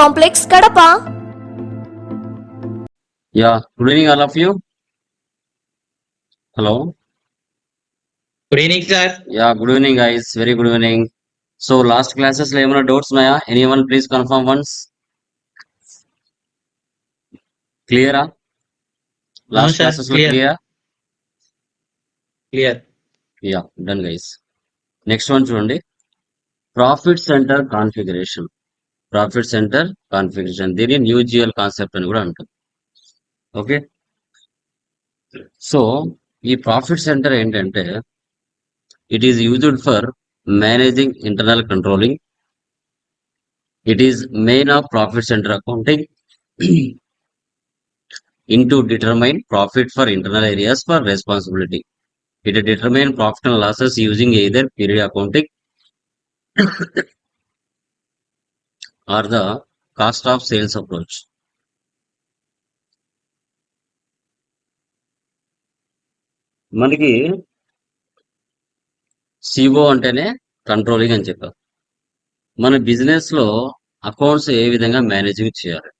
complex Kadapa. Yeah good evening all of you. Hello. Good evening sir. Yeah good evening guys very good evening. So last క్లాసెస్లో ఏమైనా doubts ఉన్నాయా? Any one please confirm once క్లియరా last క్లాసెస్లో clear. Clear clear yeah done guys next one చూడండి. Profit centre configuration profit centre configuration దీన్ని new GL concept అని కూడా అంటాం. ఓకే సో ఈ ప్రాఫిట్ సెంటర్ ఏంటంటే it is used for managing internal controlling it is main of profit centre accounting in to determine profit for internal areas for responsibility it determine profit and losses using either period accounting or the cost of sales approach. మనకి CO అంటేనే controlling అని చెప్పారు. మన బిజినెస్లో accounts ఏ విధంగా managing చేయాలి?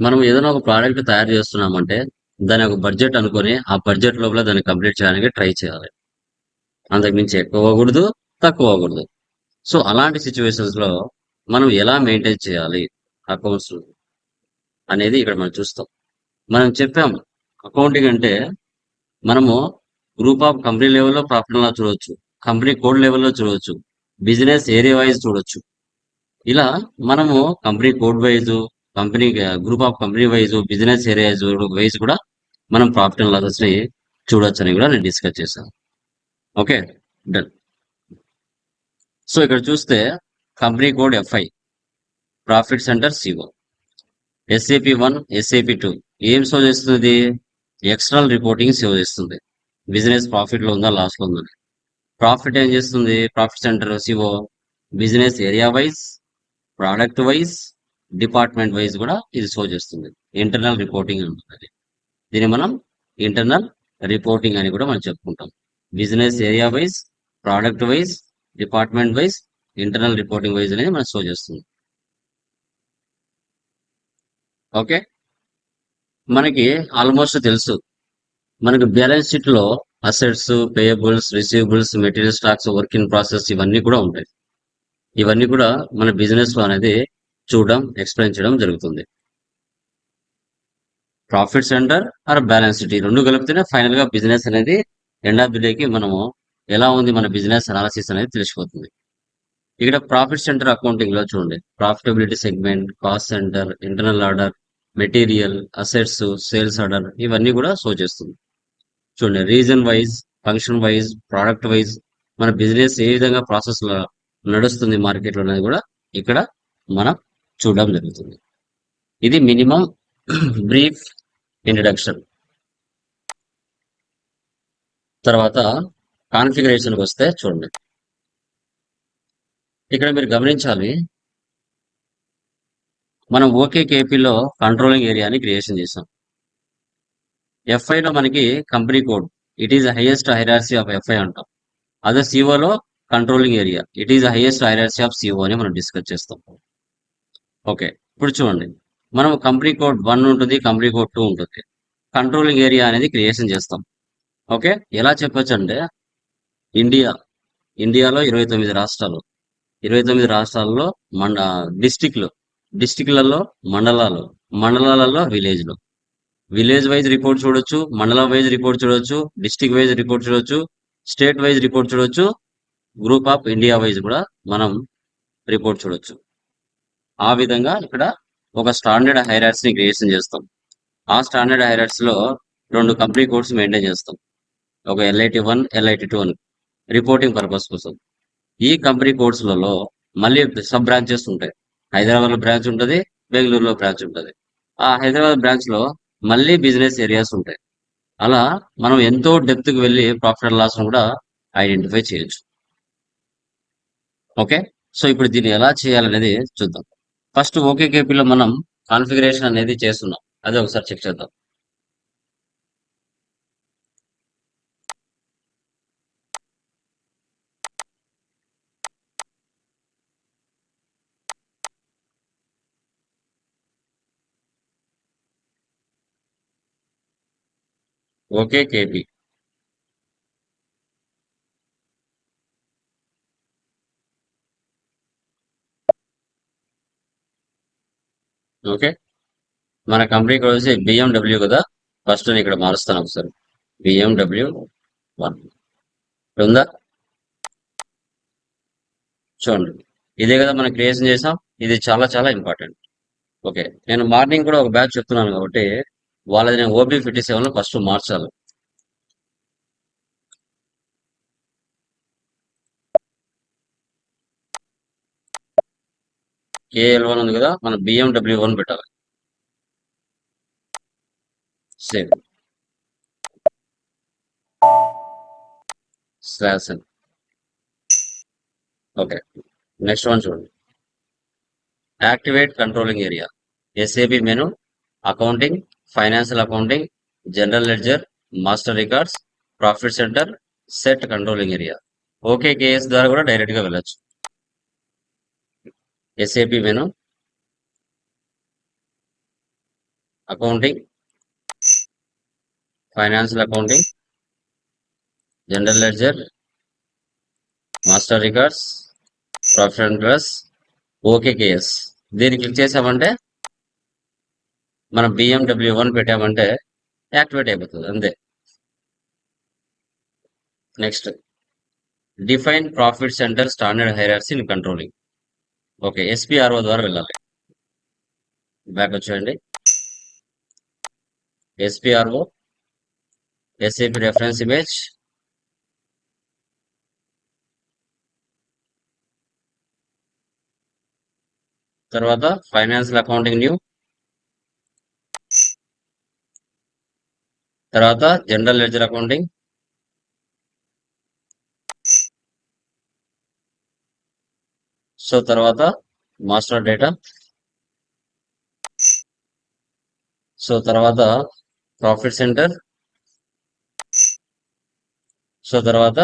మనం ఏదైనా ఒక ప్రోడక్ట్ తయారు చేస్తున్నామంటే దాని ఒక బడ్జెట్ అనుకొని ఆ బడ్జెట్ లోపల దాన్ని కంప్లీట్ చేయడానికి ట్రై చేయాలి. అంతకుమించి ఎక్కువ అవ్వకూడదు తక్కువ అవ్వకూడదు. సో అలాంటి సిచ్యువేషన్స్లో మనం ఎలా మెయింటైన్ చేయాలి? అకౌంట్స్ అనేది ఇక్కడ మనం చూస్తాం. మనం చెప్పాము అకౌంటింగ్ అంటే మనము గ్రూప్ ఆఫ్ కంపెనీ లెవెల్లో ప్రాఫిట్ లా చూడొచ్చు కంపెనీ కోడ్ లెవెల్లో చూడొచ్చు బిజినెస్ ఏరియా వైజ్ చూడొచ్చు. ఇలా మనము company code wise company group of company wise business area wise కూడా మనం ప్రాఫిట్ అండ్ లాసెస్ని అని కూడా నేను డిస్కస్ చేశాను. ఓకే డన్ సో ఇక్కడ చూస్తే company code FI profit centre CO SAP one SAP two ఏం షో చేస్తుంది? ఎక్స్టర్నల్ రిపోర్టింగ్ సేవ్ చేస్తుంది. బిజినెస్ ప్రాఫిట్లో ఉందా లాస్లో ఉందా? ప్రాఫిట్ ఏం చేస్తుంది? Profit centre CO business area wise product wise department wise కూడా ఇది షో చేస్తుంది. ఇంటర్నల్ రిపోర్టింగ్ ఉంటుంది దీన్ని మనం ఇంటర్నల్ రిపోర్టింగ్ అని కూడా మనం చెప్పుకుంటాం. Business area wise product wise department wise internal reporting wise అనేది మనకు షో చేస్తుంది. ఓకే మనకి ఆల్మోస్ట్ తెలుసు. మనకు బ్యాలెన్స్ షీట్లో assets payables receivables material stocks work in process ఇవన్నీ కూడా ఉంటాయి. ఇవన్నీ కూడా మన బిజినెస్లో అనేది చూడడం ఎక్స్ప్లెయిన్ చేయడం జరుగుతుంది. Profit centre or balance sheet ఈ రెండు కలిపితేనే ఫైనల్గా బిజినెస్ అనేది ఎండ్ ఆఫ్ ది డేకి మనము ఎలా ఉంది మన బిజినెస్ అనాలసిస్ అనేది తెలిసిపోతుంది. ఇక్కడ ప్రాఫిట్ సెంటర్ అకౌంటింగ్లో చూడండి. Profitability segment cost centre internal order material assets sales order ఇవన్నీ కూడా షో చేస్తుంది. చూడండి region wise function wise product wise మన బిజినెస్ ఏ విధంగా ప్రాసెస్లో నడుస్తుంది మార్కెట్లో అనేది కూడా ఇక్కడ మనం చూడడం జరుగుతుంది. ఇది మినిమం బ్రీఫ్ ఇంట్రడక్షన్. తర్వాత కాన్ఫిగరేషన్కి వస్తే చూడండి. ఇక్కడ మీరు గమనించాలి. మనం ఓకే కేపీలో కంట్రోలింగ్ ఏరియాని క్రియేషన్ చేసాం ఎఫ్ఐ లో మనకి company code it is highest hierarchy of FI అంటాం. అదే సిఓలో controlling area it is highest hierarchy of CO అని మనం డిస్కస్ చేస్తాం. ఓకే ఇప్పుడు చూడండి. మనం కంపెనీ కోడ్ వన్ ఉంటుంది కంపెనీ కోడ్ టూ ఉంటుంది. కంట్రోలింగ్ ఏరియా అనేది క్రియేషన్ చేస్తాం. ఓకే ఎలా చెప్పొచ్చు అంటే ఇండియా ఇండియాలో ఇరవై తొమ్మిది రాష్ట్రాలు. ఇరవై తొమ్మిది రాష్ట్రాల్లో మండ డిస్టిక్లు డిస్టిక్లలో మండలాలు మండలాలలో విలేజ్లు. విలేజ్ వైజ్ రిపోర్ట్ చూడొచ్చు మండలం వైజ్ రిపోర్ట్ చూడొచ్చు డిస్టిక్ వైజ్ రిపోర్ట్ చూడొచ్చు స్టేట్ వైజ్ రిపోర్ట్ చూడొచ్చు గ్రూప్ ఆఫ్ ఇండియా వైజ్ కూడా మనం రిపోర్ట్ చూడొచ్చు. ఆ విధంగా ఇక్కడ ఒక స్టాండర్డ్ హైరాట్స్ని క్రియేషన్ చేస్తాం. ఆ స్టాండర్డ్ హైరాట్స్లో రెండు కంపెనీ కోడ్స్ మెయింటైన్ చేస్తాం. ఒక ఎల్ఐటి వన్ ఎల్ఐటి టూ అని. రిపోర్టింగ్ పర్పస్ కోసం. ఈ కంపెనీ కోడ్స్లలో మళ్ళీ సబ్ బ్రాంచెస్ ఉంటాయి. హైదరాబాద్లో బ్రాంచ్ ఉంటుంది బెంగళూరులో బ్రాంచ్ ఉంటుంది. ఆ హైదరాబాద్ బ్రాంచ్లో మళ్ళీ బిజినెస్ ఏరియాస్ ఉంటాయి. అలా మనం ఎంతో డెప్త్కి వెళ్ళి ప్రాఫిట్ అండ్ లాస్ను కూడా ఐడెంటిఫై చేయొచ్చు. ఓకే? సో ఇప్పుడు దీన్ని ఎలా చేయాలనేది చూద్దాం. ఫస్ట్ ఓకే కేపీలో మనం కాన్ఫిగరేషన్ అనేది చేస్తున్నాం. అదే ఒకసారి చెక్ చేద్దాం. Okay KP. ఓకే. మన కంపెనీ కంపెనీకి వచ్చి బిఎండబ్ల్యూ కదా? ఫస్ట్ నేను ఇక్కడ మారుస్తాను ఒకసారి. BMW one. ఉందా? చూడండి. ఇదే కదా మనం క్రియేషన్ చేసాం. ఇది చాలా చాలా ఇంపార్టెంట్. ఓకే. నేను మార్నింగ్ కూడా ఒక బ్యాచ్ చెప్తున్నాను కాబట్టి వాళ్ళది నేను ఓబీ ఫిఫ్టీ సెవెన్ ఫస్ట్ మార్చాలి. ఏఎల్ వన్ ఉంది కదా మనం బిఎండబ్ల్యూ వన్ పెట్టాలి. Save slash okay next one చూడండి. Activate controlling area SAP menu accounting financial accounting general ledger master records profit centre set controlling area okay KS ద్వారా కూడా డైరెక్ట్గా వెళ్ళచ్చు. వెళ్ళొచ్చు SAP menu accounting financial accounting general ledger master records profit and plus okay KS. దీన్ని click చేసామంటే మనం BMW one పెట్టామంటే activate అయిపోతుంది అంతే. Next define profit center standard hierarchy in controlling okay SPRO ద్వారా వెళ్ళాలి. బ్యాక్ వచ్చేయండి. ఎస్పీఆర్ఓ ఎస్ఏపి రెఫరెన్స్ ఇమేజ్ తర్వాత ఫైనాన్షియల్ అకౌంటింగ్ న్యూ తర్వాత జనరల్ లెడ్జర్ అకౌంటింగ్ సో తర్వాత మాస్టర్ డేటా సో తర్వాత ప్రాఫిట్ సెంటర్ సో తర్వాత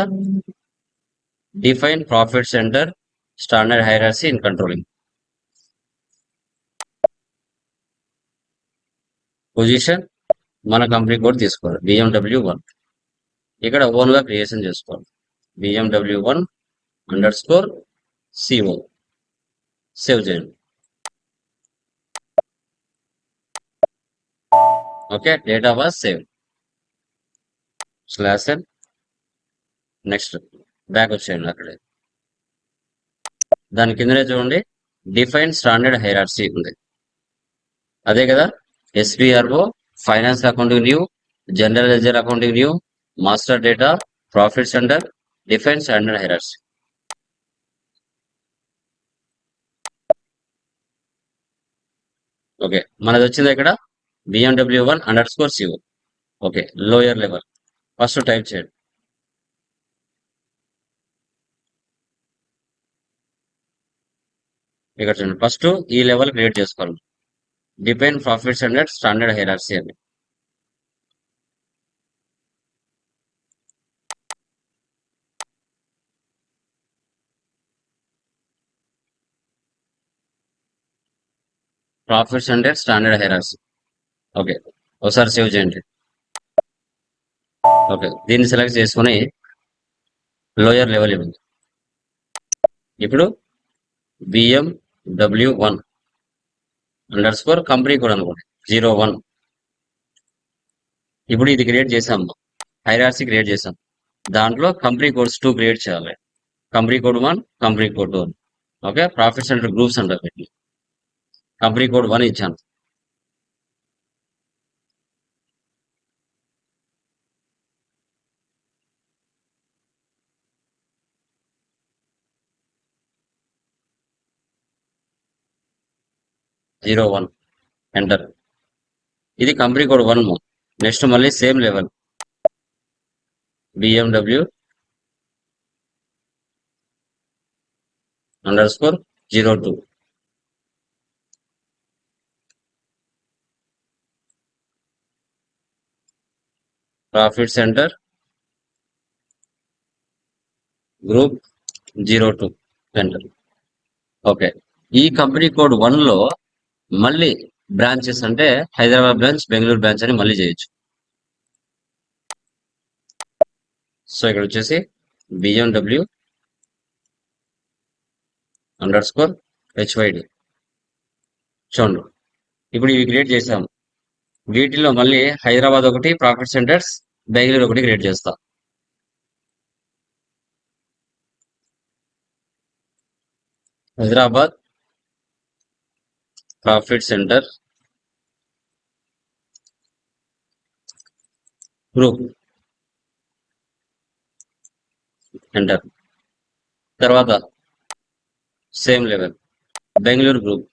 define profit center standard hierarchy in controlling position మన company code తీసుకోవాలి. బిఎండబ్ల్యూ వన్ ఇక్కడ ఓన్గా క్రియేషన్ చేసుకోవాలి. BMW one underscore CO save చేయండి. Okay data was save slash N next back వచ్చేయండి అక్కడే. దాని కిందనే చూడండి. డిఫైన్ స్టాండర్డ్ హైరార్సీ ఉంది. అదే కదా SPRO finance accounting new general ledger accounting new master data profit centre defence under hierarchy okay మనది వచ్చింది ఇక్కడ? BMW one underscore CO okay lower level first type చేయండి. ఇక్కడ చూడండి. ఫస్ట్ ఈ లెవెల్ క్రియేట్ చేసుకోవాలి. Depend profits and standard hierarchy అని profits and standard hierarchy okay ఒకసారి సేవ్ చేయండి. ఓకే దీన్ని సెలెక్ట్ చేసుకుని లోయర్ లెవెల్ ఇవ్వండి. ఇప్పుడు BM W one underscore company code అనుకోండి. జీరో వన్ ఇప్పుడు ఇది క్రియేట్ చేసాం హైరార్సీ క్రియేట్ చేసాం దాంట్లో కంపెనీ కోడ్స్ టూ క్రియేట్ చేయాలి. Company code one company code two okay profit centre groups అంటారు కంపెనీ కోడ్ వన్ ఇచ్చాను. Zero one. ఎంటర్ ఇది కంపెనీ కోడ్ వన్ నెక్స్ట్ మళ్ళీ same level BMW underscore zero two profit centre group zero two centre okay ఈ company code వన్లో మళ్ళీ branches అంటే Hyderabad branch Bengaluru branch అని మళ్ళీ చేయొచ్చు. సో ఇక్కడ వచ్చేసి బిఎండబ్ల్యూ అండర్ స్కోర్ హెచ్వైడి చూడండి. ఇప్పుడు ఇవి క్రియేట్ చేసాం. వీటిలో మళ్ళీ హైదరాబాద్ ఒకటి ప్రాఫిట్ సెంటర్స్ బెంగళూరు ఒకటి క్రియేట్ చేస్తాం. Hyderabad profit centre group enter తర్వాత same level Bengaluru group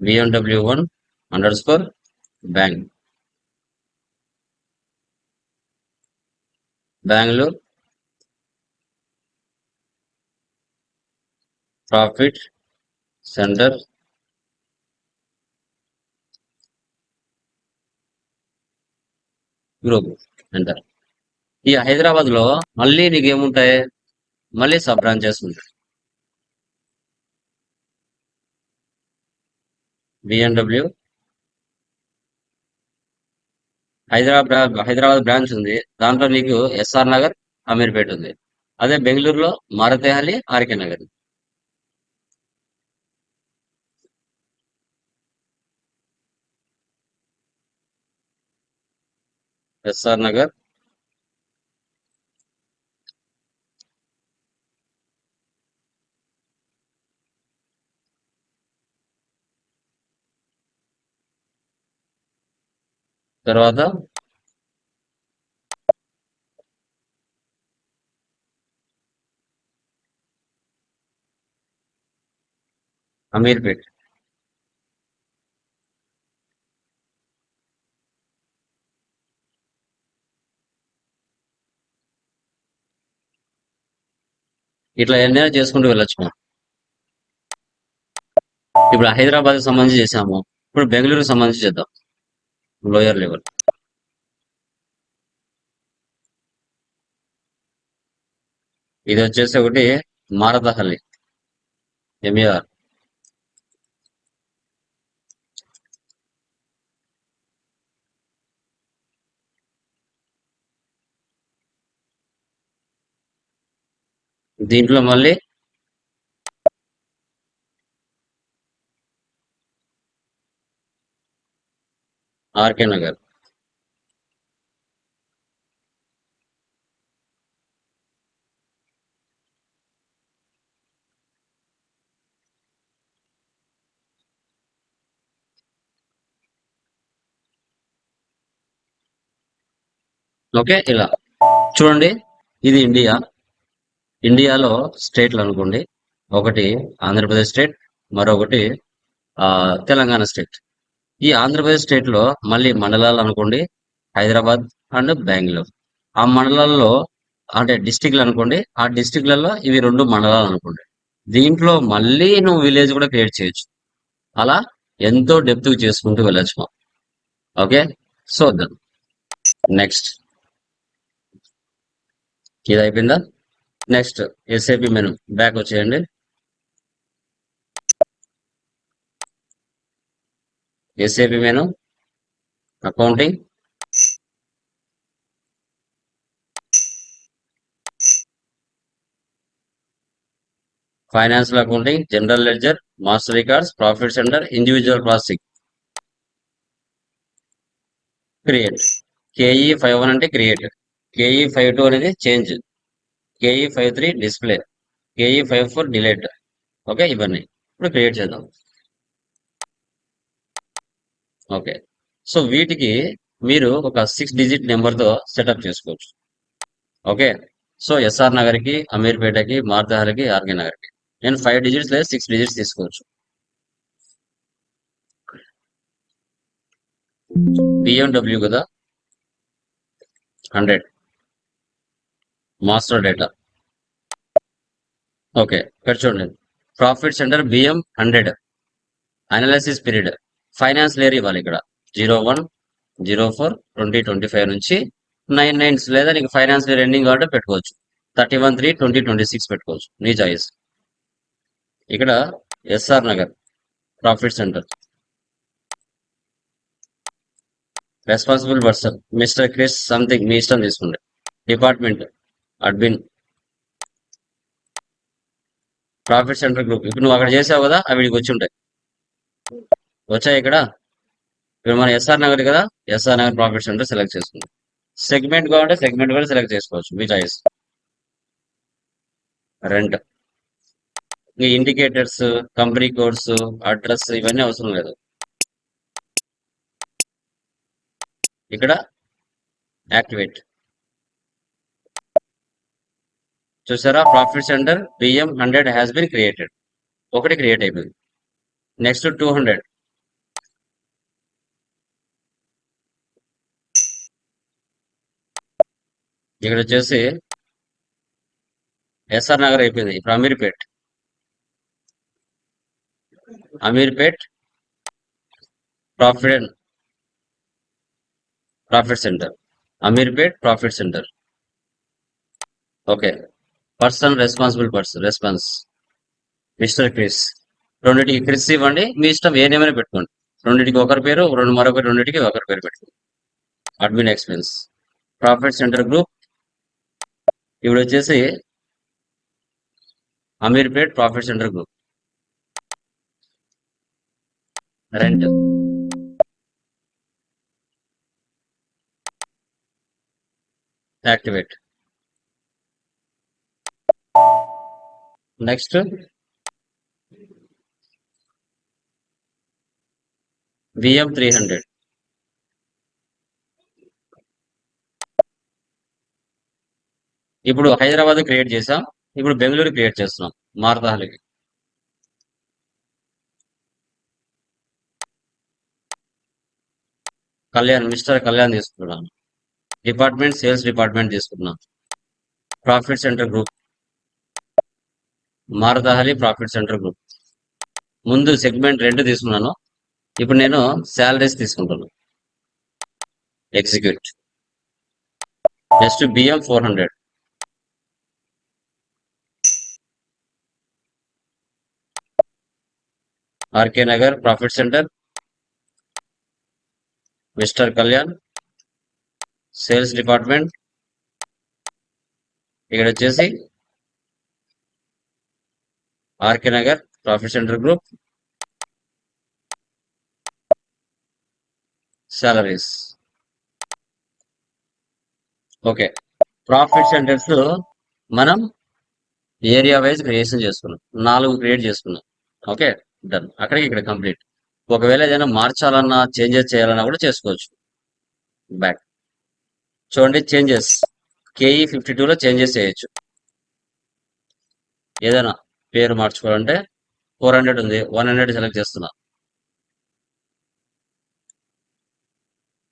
BMW one underscore bank Bengaluru profit centre group అంటారు. ఈ హైదరాబాద్లో మళ్ళీ నీకు ఏముంటాయి మళ్ళీ సబ్ బ్రాంచెస్ ఉంటాయి. బిఎండబ్ల్యూ హైదరాబాద్ హైదరాబాద్ బ్రాంచ్ ఉంది. దాంట్లో నీకు ఎస్ఆర్ నగర్ అమీర్పేట ఉంది. అదే బెంగళూరులో మారతేహల్లి ఆర్కే నగర్. ఎస్ఆర్ నగర్ తర్వాత అమీర్పేట్ ఇట్లా ఎన్నైనా చేసుకుంటూ వెళ్ళొచ్చు మనం. ఇప్పుడు హైదరాబాద్ సంబంధించి చేసాము. ఇప్పుడు బెంగళూరుకి సంబంధించి చేద్దాం. Lower level. ఇది వచ్చేసి ఒకటి మారతహల్లి ఎంఈఆర్ దీంట్లో మళ్ళీ ఆర్కే నగర్. ఓకే ఇలా. చూడండి ఇది ఇండియా. ఇండియాలో స్టేట్లు అనుకోండి. ఒకటి ఆంధ్రప్రదేశ్ స్టేట్ మరొకటి తెలంగాణ స్టేట్. ఈ ఆంధ్రప్రదేశ్ స్టేట్లో మళ్ళీ మండలాలు అనుకోండి హైదరాబాద్ అండ్ బెంగళూరు. ఆ మండలాల్లో అంటే డిస్టిక్లు అనుకోండి ఆ డిస్టిక్లలో ఇవి రెండు మండలాలు అనుకోండి. దీంట్లో మళ్ళీ నువ్వు విలేజ్ కూడా క్రియేట్ చేయొచ్చు. అలా ఎంతో డెప్త్ చేసుకుంటూ వెళ్ళొచ్చు మనం. ఓకే? So then next. ఇది అయిపోయిందా నెక్స్ట్ ఎస్ఏపి మెను బ్యాక్ వచ్చేయండి. SAP menu accounting financial accounting general ledger master records profit center individual processing create KE five one అంటే క్రియేట్ కేఈ ఫైవ్ టూ అనేది change KE five three display KE five four delete okay ఇవన్నీ. ఇప్పుడు create చేద్దాం. Okay so వీటికి మీరు ఒక six digit నెంబర్తో setup చేసుకోవచ్చు. ఓకే సో ఎస్ఆర్ నగర్కి అమీర్పేటకి మార్తహర్కి ఆర్కే నగర్కి నేను ఫైవ్ డిజిట్స్ లేదా సిక్స్ డిజిట్స్ తీసుకోవచ్చు. బిఎండబ్ల్యూ కదా? Hundred master data. ఓకే ఇక్కడ చూడండి. Profit center BM hundred analysis period finance layer ఇవ్వాలి ఇక్కడ. Zero one zero four twenty twenty five నుంచి నైన్ నైన్స్ లేదా నీకు ఫైనాన్స్ లేయర్ ఎండింగ్ కాబట్టి పెట్టుకోవచ్చు. Thirty one three twenty twenty six పెట్టుకోవచ్చు. నీ చాయిస్ ఇక్కడ SR Nagar profit center responsible person mister Chris something మీ ఇష్టం తీసుకోండి. Department admin. Profit center group. ఇప్పుడు నువ్వు అక్కడ చేసావు కదా అవి నీకు వచ్చి ఉంటాయి. వచ్చాయి ఇక్కడ. ఇప్పుడు మన ఎస్ఆర్ నగర్ కదా SR Nagar profit center select చేసుకుందాం. సెగ్మెంట్ కావాలంటే సెగ్మెంట్ కూడా సెలెక్ట్ చేసుకోవచ్చు మీ చాయిస్ రెంట్ ఇంకా ఇండికేటర్స్ కంపెనీ కోడ్స్ అడ్రస్ ఇవన్నీ అవసరం లేదు. ఇక్కడ యాక్టివేట్ చూసారా? Profit center BM hundred has been created ఒకటి క్రియేట్ అయిపోయింది. నెక్స్ట్ టూ హండ్రెడ్ ఇక్కడ వచ్చేసి ఎస్ఆర్ నగర్ అయిపోయింది. ఇప్పుడు Ameerpet Ameerpet profit profit center Ameerpet profit center okay person responsible person response mister Chris రెండింటికి క్రిస్ ఇవ్వండి. మీ ఇష్టం ఏ నేమైనా పెట్టుకోండి. రెండింటికి ఒకరి పేరు రెండు మరొకటి రెండింటికి ఒకరి పేరు పెట్టుకోండి. Admin expense profit center group ఇప్పుడు వచ్చేసి Ameerpet profit center group rent activate next VM three hundred ఇప్పుడు హైదరాబాద్ క్రియేట్ చేసాం. ఇప్పుడు బెంగళూరు క్రియేట్ చేస్తున్నాం. మారదాహలకి కళ్యాణ్ మిస్టర్ కళ్యాణ్ తీసుకున్నాను. డిపార్ట్మెంట్ సేల్స్ డిపార్ట్మెంట్ తీసుకున్నాను. Profit center group. Marathahalli profit center group ముందు సెగ్మెంట్ రెండు తీసుకున్నాను. ఇప్పుడు నేను శాలరీస్ తీసుకుంటాను execute next BM four hundred RK Nagar profit center mister Kalyan sales department ఇక్కడ వచ్చేసి RK Nagar profit center group salaries. Okay. Profit centers మనం area wise creation చేసుకున్నాం. నాలుగు క్రియేట్ చేసుకున్నాం. Okay done. అక్కడికి ఇక్కడ కంప్లీట్. ఒకవేళ ఏదైనా మార్చాలన్నా చేంజెస్ చేయాలన్నా కూడా చేసుకోవచ్చు. బ్యాక్. చూడండి చేంజెస్. కేఈ ఫిఫ్టీ టూలో చేంజెస్ చేయొచ్చు. ఏదైనా పేరు మార్చుకోవాలంటే ఫోర్ హండ్రెడ్ ఉంది. వన్ హండ్రెడ్ సెలెక్ట్ చేస్తున్నా.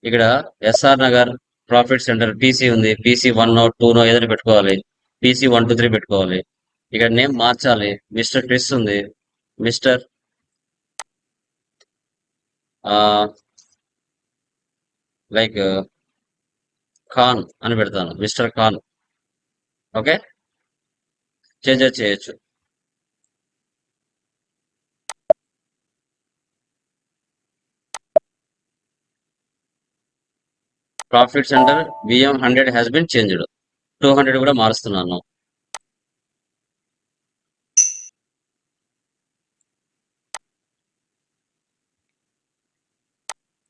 ఇక్కడ SR Nagar profit center PC ఉంది. PC one no two no ఏదైనా పెట్టుకోవాలి. పీసీ వన్ టూ త్రీ పెట్టుకోవాలి. ఇక్కడ నేమ్ మార్చాలి. మిస్టర్ క్రిస్ ఉంది. మిస్టర్ లైక్ ఖాన్ అని పెడతాను. మిస్టర్ ఖాన్. ఓకే? చేంజ్ చేయొచ్చు. Profit center BM hundred has been changed two hundred కూడా మారుస్తున్నాను.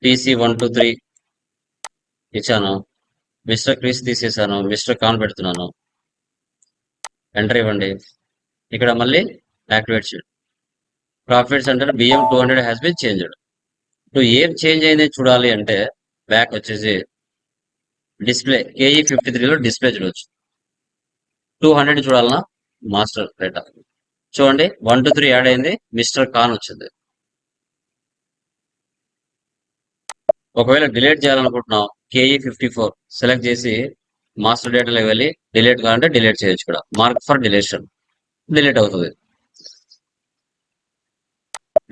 టీసీ వన్ టూ త్రీ ఇచ్చాను. మిస్టర్ క్రీస్ తీసేసాను. మిస్టర్ కాన్ పెడుతున్నాను. ఎంటర్ ఇవ్వండి. ఇక్కడ మళ్ళీ యాక్టివేట్ చేయండి. Profit center BM two hundred has been changed ఇప్పుడు ఏం చేంజ్ అయింది చూడాలి అంటే బ్యాక్ వచ్చేసి డిస్ప్లే కేఈ ఫిఫ్టీ త్రీలో డిస్ప్లే చూడవచ్చు టూ హండ్రెడ్ చూడాలన్నా మాస్టర్ డేటా. చూడండి వన్ టూ త్రీ యాడ్ అయింది మిస్టర్ ఖాన్ వచ్చింది. ఒకవేళ డిలీట్ చేయాలనుకుంటున్నాం కేఈ ఫిఫ్టీ ఫోర్ సెలెక్ట్ చేసి మాస్టర్ డేటాలోకి వెళ్ళి డిలీట్ కావాలంటే డిలీట్ చేయొచ్చు కూడా. Mark for deletion. డిలీట్ అవుతుంది.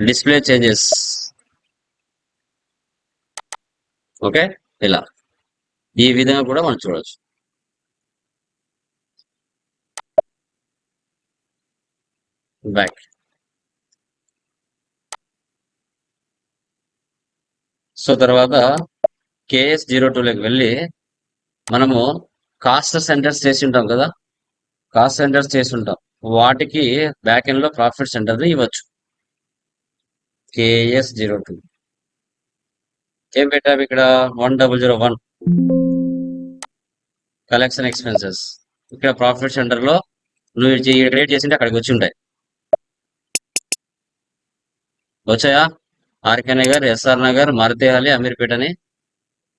Display changes. ఓకే ఇలా. ఈ విధంగా కూడా మనం చూడవచ్చు బ్యాక్ సో తర్వాత కేఎస్ జీరో టూలోకి వెళ్ళి మనము కాస్ట్ సెంటర్స్ చేసి ఉంటాం కదా? కాస్ట్ సెంటర్స్ చేసి ఉంటాం. వాటికి బ్యాక్ ఎండ్లో ప్రాఫిట్ సెంటర్ ఇవ్వచ్చు. కేఎస్ జీరో టూ ఏం పెట్టాము ఇక్కడ? One double zero one collection expenses ఇక్కడ ప్రాఫిట్ సెంటర్లో నువ్వు రేట్ చేసింటే అక్కడికి వచ్చి ఉంటాయి. వచ్చాయా? ఆర్కే నగర్ ఎస్ఆర్ నగర్ మారుతేహాలి అమీర్పేట అని.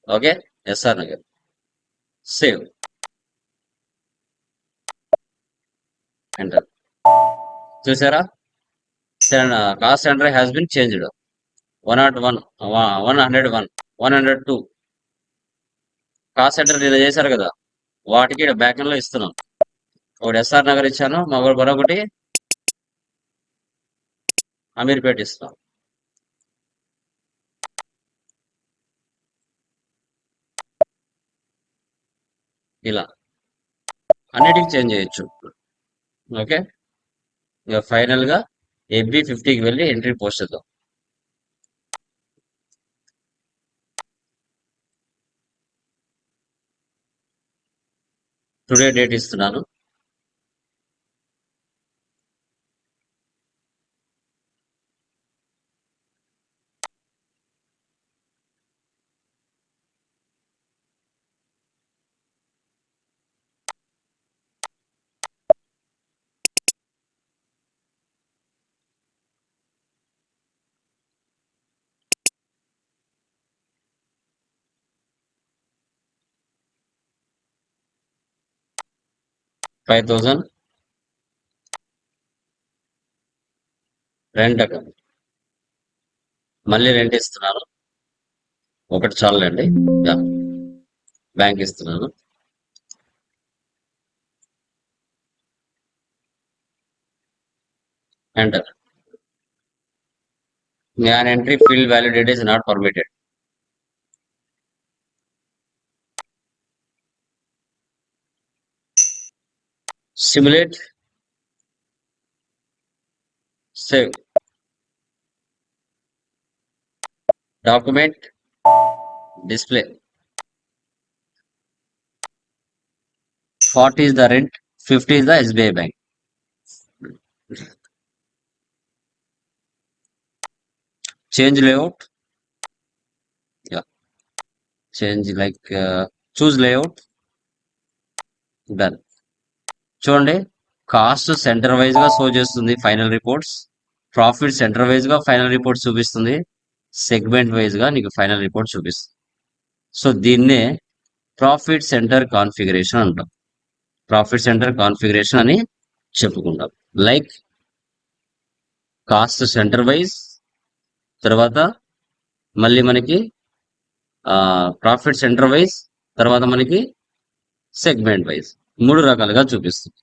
Okay SR Nagar. Save. Enter చూసారా? Cost center has been changed one nought one one hundred one one hundred two cost center నిన్న చేశారు కదా? వాటికి ఇక్కడ బ్యాక్లో ఇస్తున్నాం. ఒకటి ఎస్ఆర్ నగర్ ఇచ్చాను మరొకటి మరొకటి అమీర్పేట ఇస్తున్నాం. ఇలా. అన్నిటికి చేంజ్ చేయొచ్చు. ఓకే ఇక ఫైనల్గా ఎఫ్బి ఫిఫ్టీకి వెళ్ళి ఎంట్రీ పోస్ట్ చేద్దాం. టుడే డేట్ ఇస్తున్నాను. ఫైవ్ థౌజండ్ రెంట్ అకౌంట్ మళ్ళీ రెంట్ ఇస్తున్నాను ఒకటి చాలండి బ్యాంక్ ఇస్తున్నాను. Enter entry entry field is not is simulate save document display 40 is the rent 50 is the sbi bank change layout yeah change like uh, choose layout done చూడండి cost center వైజ్గా show చేస్తుంది final reports profit center వైజ్గా final report చూపిస్తుంది. Segment వైజ్గా నీకు final report చూపిస్తుంది. So దీన్నే profit centre configuration అంటాం. ప్రాఫిట్ సెంటర్ కాన్ఫిగరేషన్ అని చెప్పుకుంటాం. లైక్ కాస్ట్ సెంటర్ వైజ్ తర్వాత మళ్ళీ మనకి ప్రాఫిట్ సెంటర్ వైజ్ తర్వాత మనకి సెగ్మెంట్ వైజ్ మూడు రకాలుగా చూపిస్తుంది.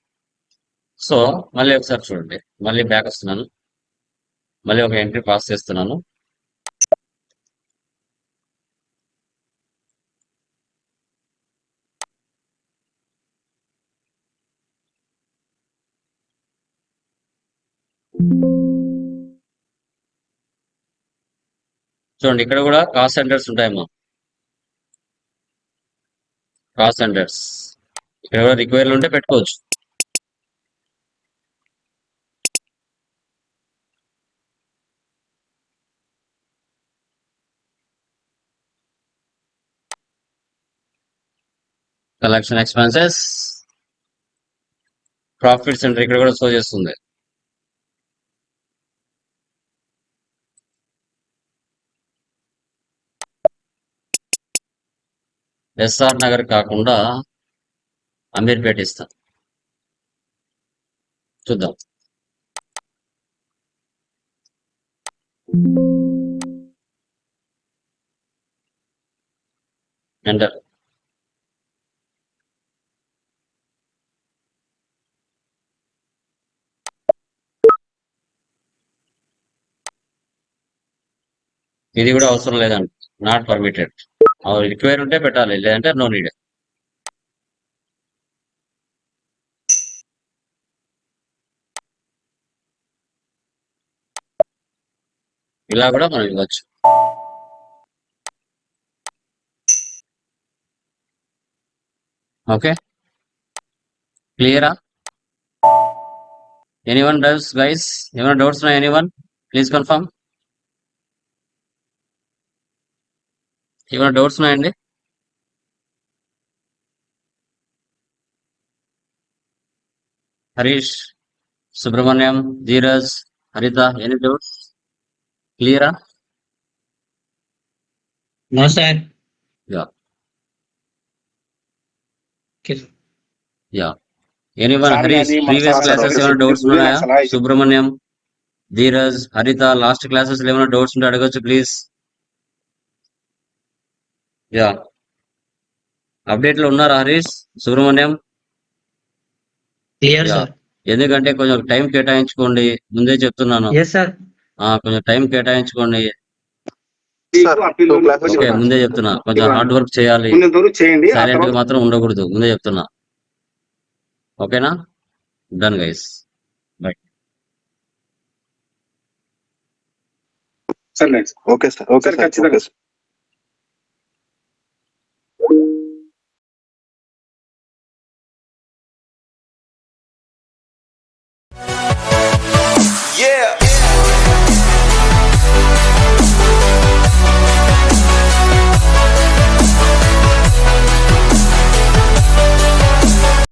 సో మళ్ళీ ఒకసారి చూడండి. మళ్ళీ బ్యాక్ వస్తున్నాను. మళ్ళీ ఒక ఎంట్రీ పాస్ చేస్తున్నాను. చూడండి ఇక్కడ కూడా కాస్ట్ సెంటర్స్ ఉంటాయమ్మా కాస్ట్ సెంటర్స్ ఏమైనా రిక్వైర్లు ఉంటే పెట్టుకోవచ్చు. కలెక్షన్ ఎక్స్పెన్సెస్ ప్రాఫిట్ సెంటర్ ఇక్కడ కూడా షో చేస్తుంది. ఎస్ఆర్ నగర్ కాకుండా అమీర్పేట ఇస్తాం. చూద్దాం. ఎంటర్ ఇది కూడా అవసరం లేదండి నాట్ పర్మిటెడ్ రిక్వైర్ ఉంటే పెట్టాలి లేదంటే నో నీడ్ ఇలా కూడా మనం ఇవ్వచ్చు. ఓకే? క్లియరా? ఎనీవన్ డౌట్స్ గైస్ ఏమైనా డౌట్స్ ఉన్నాయి ఎనీవన్ ప్లీజ్ కన్ఫర్మ్ ఏమైనా డౌట్స్ ఉన్నాయండి? హరీష్ సుబ్రహ్మణ్యం ధీరజ్ హరిత ఎనీ డౌట్స్ క్లియరా. Yeah anyone Sorry, Harish previous classes ఏమైనా డౌట్స్ ఉన్నాయా? సుబ్రహ్మణ్యం ధీరజ్ హరిత లాస్ట్ క్లాసెస్ ఏమైనా డౌట్స్ ఉంటే అడగచ్చు ప్లీజ్ యా అప్డేట్లో ఉన్నారా హరీష్ సుబ్రహ్మణ్యం. ఎందుకంటే కొంచెం టైం కేటాయించుకోండి. ముందే చెప్తున్నాను. Yes, sir. ఆ కొంచెం టైం కేటాయించుకోండి. ముందే చెప్తున్నా. కొంచెం హార్డ్ వర్క్ చేయాలి. సైలెంట్గా మాత్రం ఉండకూడదు. ముందే చెప్తున్నా. ఓకేనా? Done guys bye okay sir okay ఖచ్చితంగా. సార్